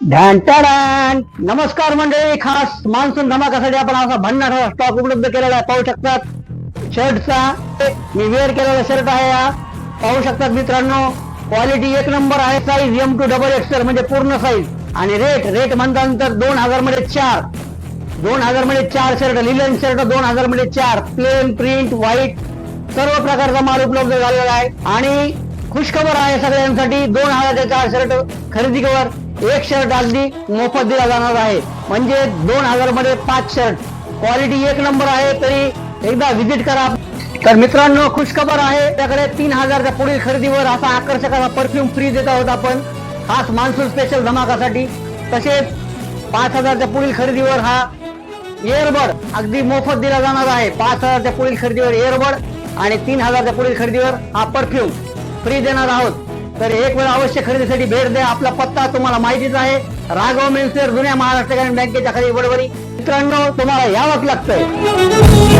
ढांटाडान नमस्कार मंडळी खास मान्सून धमाकासाठी आपण असा भन्नाट हा स्टॉक उपलब्ध केलेला आहे पाहू शकतात. शर्टचा मी वेअर केलेला शर्ट आहे हा. पाहू शकतात मित्रांनो क्वालिटी एक नंबर आहे size M to double XL म्हणजे पूर्ण साईज आणि रेट रेट म्हणल्यानंतर दोन हजारमध्ये चार. दोन हजारमध्ये चार शर्ट लिलन शर्ट दोन हजारमध्ये चार. प्लेन प्रिंट व्हाईट सर्व प्रकारचा माल उपलब्ध झालेला आहे. आणि खुशखबर आहे सगळ्यांसाठी दोन हजारचे चार शर्ट खरेदी खरेदीवर. एक शर्ट अगदी मोफत दिला जाणार आहे. म्हणजे दोन हजारमध्ये पाच शर्ट क्वालिटी एक नंबर आहे तरी एकदा व्हिजिट करा. तर मित्रांनो खुशखबर आहे. त्याकडे तीन हजारच्या पुढील खरेदीवर असा आकर्षक असा परफ्यूम फ्री देत आहोत आपण. खास मान्सून स्पेशल धमाकासाठी. तसेच पाच हजारच्या पुढील खरेदीवर हा एअरबड अगदी मोफत दिला जाणार आहे. पाच हजारच्या पुढील खरेदीवर एअरबड आणि तीन हजारच्या पुढील खरेदीवर हा परफ्यूम फ्री देणार आहोत. तर एक वेळ अवश्य खरेदीसाठी भेट द्या. आपला पत्ता तुम्हाला माहितीच आहे. राघव मेन्सर जुन्या महाराष्ट्र ग्रामीण बँकेच्या खाली बरोबरी मित्रांनो तुम्हाला यावंच लागतंय.